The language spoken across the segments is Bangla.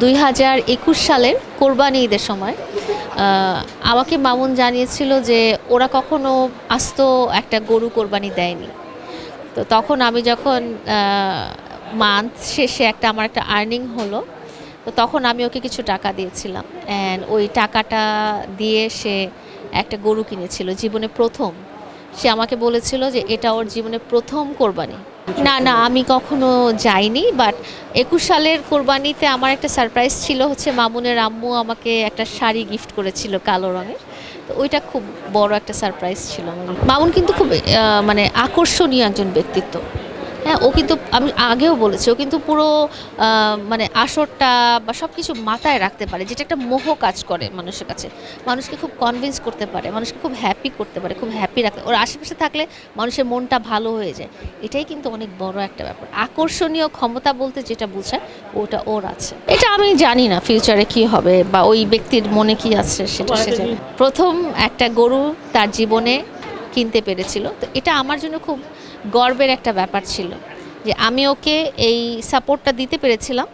দুই হাজার একুশ সালের কোরবানি ঈদের সময় আমাকে মামুন জানিয়েছিল যে ওরা কখনো আস্ত একটা গরু কোরবানি দেয়নি। তো তখন আমি যখন মান্থ শেষে একটা, আমার একটা আর্নিং হলো, তো তখন আমি ওকে কিছু টাকা দিয়েছিলাম। অ্যান্ড ওই টাকাটা দিয়ে সে একটা গরু কিনেছিল, জীবনে প্রথম। সে আমাকে বলেছিল যে এটা ওর জীবনে প্রথম কোরবানি। না না, আমি কখনো যাইনি বাট একুশ সালের কোরবানিতে আমার একটা সারপ্রাইজ ছিল হচ্ছে মামুনের আম্মু আমাকে একটা শাড়ি গিফট করেছিল কালো রঙের। তো ওইটা খুব বড় একটা সারপ্রাইজ ছিল। মামুন কিন্তু খুব মানে আকর্ষণীয় একজন ব্যক্তিত্ব। হ্যাঁ ও কিন্তু, আমি আগেও বলেছি, ও কিন্তু পুরো মানে আসরটা বা সব কিছু মাথায় রাখতে পারে, যেটা একটা মোহ কাজ করে মানুষের কাছে। মানুষকে খুব কনভিন্স করতে পারে, মানুষকে খুব হ্যাপি করতে পারে, খুব হ্যাপি রাখতে, ওর আশেপাশে থাকলে মানুষের মনটা ভালো হয়ে যায়। এটাই কিন্তু অনেক বড় একটা ব্যাপার। আকর্ষণীয় ক্ষমতা বলতে যেটা বোঝায়, ওটা ওর আছে। এটা আমি জানি না ফিউচারে কি হবে বা ওই ব্যক্তির মনে কি আছে সেটা সে প্রথম একটা গরু তার জীবনে কিনতে পেরেছিল, তো এটা আমার জন্য খুব গর্বের একটা ব্যাপার ছিল যে আমি ওকে এই সাপোর্টটা দিতে পেরেছিলাম,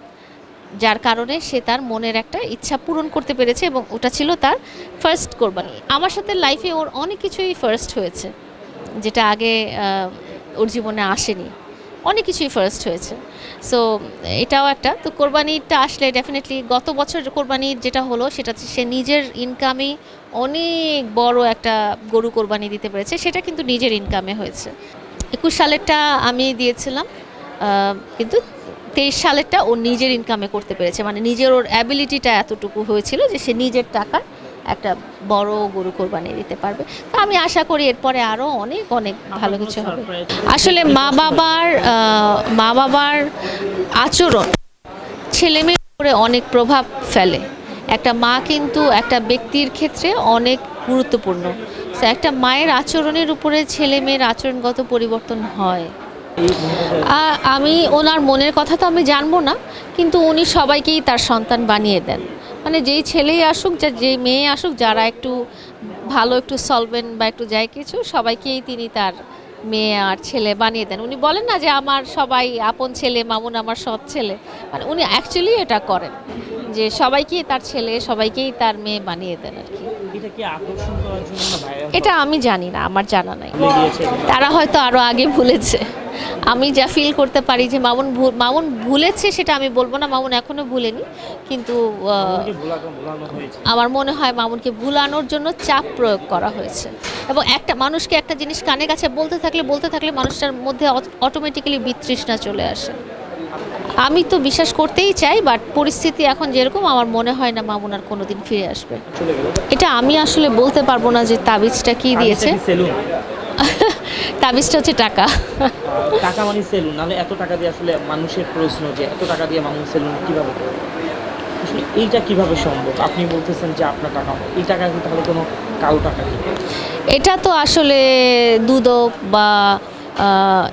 যার কারণে সে তার মনের একটা ইচ্ছা পূরণ করতে পেরেছে এবং ওটা ছিল তার ফার্স্ট কোরবানি। আমার সাথে লাইফে ওর অনেক কিছুই ফার্স্ট হয়েছে, যেটা আগে ওর জীবনে আসেনি। অনেক কিছুই ফার্স্ট হয়েছে। সো এটাও একটা। তো কোরবানিটা আসলে ডেফিনেটলি গত বছর কোরবানি যেটা হলো, সেটা সে নিজের ইনকামে অনেক বড় একটা গরু কোরবানি দিতে পেরেছে, সেটা কিন্তু নিজের ইনকামে হয়েছে। একুশ সালেরটা আমি দিয়েছিলাম কিন্তু তেইশ সালেরটা ও নিজের ইনকামে করতে পেরেছে। মানে নিজের ওর অ্যাবিলিটিটা এতটুকু হয়েছিল যে সে নিজের টাকা একটা বড় গরু কোরবানি দিতে পারবে। তো আমি আশা করি এরপরে আরও অনেক অনেক ভালো কিছু হবে। আসলে মা বাবার মা বাবার আচরণ ছেলে মেয়ের উপরে অনেক প্রভাব ফেলে। একটা মা কিন্তু একটা ব্যক্তির ক্ষেত্রে অনেক গুরুত্বপূর্ণ। একটা মায়ের আচরণের উপরে ছেলে মেয়ের আচরণগত পরিবর্তন হয়। আমি, ওনার মনের কথা তো আমি জানব না, কিন্তু উনি সবাইকেই তার সন্তান বানিয়ে দেন। মানে যেই ছেলেই আসুক, যা যেই মেয়ে আসুক, যারা একটু ভালো, একটু সলভেন্ট বা একটু যাই কিছু, সবাইকেই তিনি তার মেয়ে আর ছেলে বানিয়ে দেন। উনি বলেন না যে, আমার সবাই আপন ছেলে, মামুন আমার সৎ ছেলে। মানে উনি অ্যাকচুয়ালি এটা করেন। যে সবাইকেই তার ছেলে সবাইকেই তার মেয়ে বানিয়ে দেন আর কি। এটা আমি জানি না আমার জানা নাই। তারা হয়তো আরও আগে ভুলেছে। আমি যা ফিল করতে পারি যে মামুন মামুন ভুলেছে সেটা আমি বলব না মামুন এখনও ভুলেনি। কিন্তু আমার মনে হয় মামুনকে ভুলানোর জন্য চাপ প্রয়োগ করা হয়েছে। এবং একটা মানুষকে একটা জিনিস কানে কাছে বলতে থাকলে বলতে থাকলে মানুষটার মধ্যে অটোমেটিক্যালি বিতৃষ্ণা চলে আসে। আমি তো বিশ্বাস করতেই চাই বাট পরিস্থিতি এখন যেরকম আমার মনে হয় না মামুন আর কোনোদিন ফিরে আসবে। এটা আমি আসলে বলতে পারব না যে তাবিজটা কি দিয়েছে। তাবিজটা হচ্ছে টাকা। টাকা মানে সেলুন নাহলে এত টাকা দিয়ে আসলে মানুষের প্রশ্ন যে এত টাকা দিয়ে মানুষ সেলুন কীভাবে আসলে এইটা কীভাবে সম্ভব? আপনি বলতেছেন যে আপনার টাকা এই টাকা তাহলে কোনো কালো টাকা এটা তো আসলে দুদক বা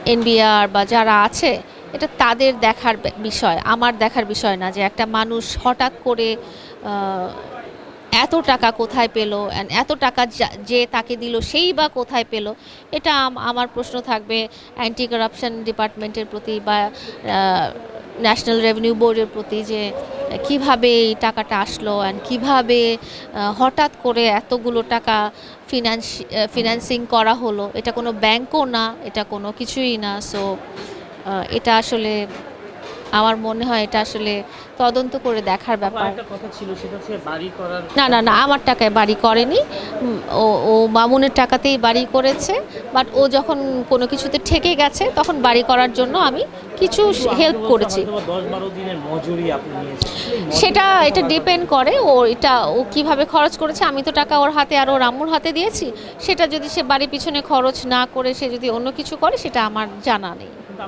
এনবিআর বা যারা আছে এটা তাদের দেখার বিষয়, আমার দেখার বিষয় না যে একটা মানুষ হঠাৎ করে এত টাকা কোথায় পেল এত টাকা যা- যে তাকে দিল সেই বা কোথায় পেল, এটা আমার প্রশ্ন থাকবে অ্যান্টি কারাপশন ডিপার্টমেন্টের প্রতি বা ন্যাশনাল রেভিনিউ বোর্ডের প্রতি যে কীভাবে এই টাকাটা আসলো অ্যান্ড কীভাবে হঠাৎ করে এতগুলো টাকা ফিনান্স ফিনান্সিং করা হলো, এটা কোনো ব্যাংকও না, এটা কোনো কিছুই না সো এটা আসলে আমার মনে হয় এটা আসলে তদন্ত করে দেখার ব্যাপার। বাড়ি না না না আমার টাকায় বাড়ি করেনি। ও ও মামুনের টাকাতেই বাড়ি করেছে বাট ও যখন কোনো কিছুতে ঠেকে গেছে তখন বাড়ি করার জন্য আমি কিছু হেল্প করেছি। সেটা এটা ডিপেন্ড করে ও এটা ও কীভাবে খরচ করেছে আমি তো টাকা ওর হাতে আর ওর আম্মুর হাতে দিয়েছি। সেটা যদি সে বাড়ির পিছনে খরচ না করে সে যদি অন্য কিছু করে সেটা আমার জানা নেই।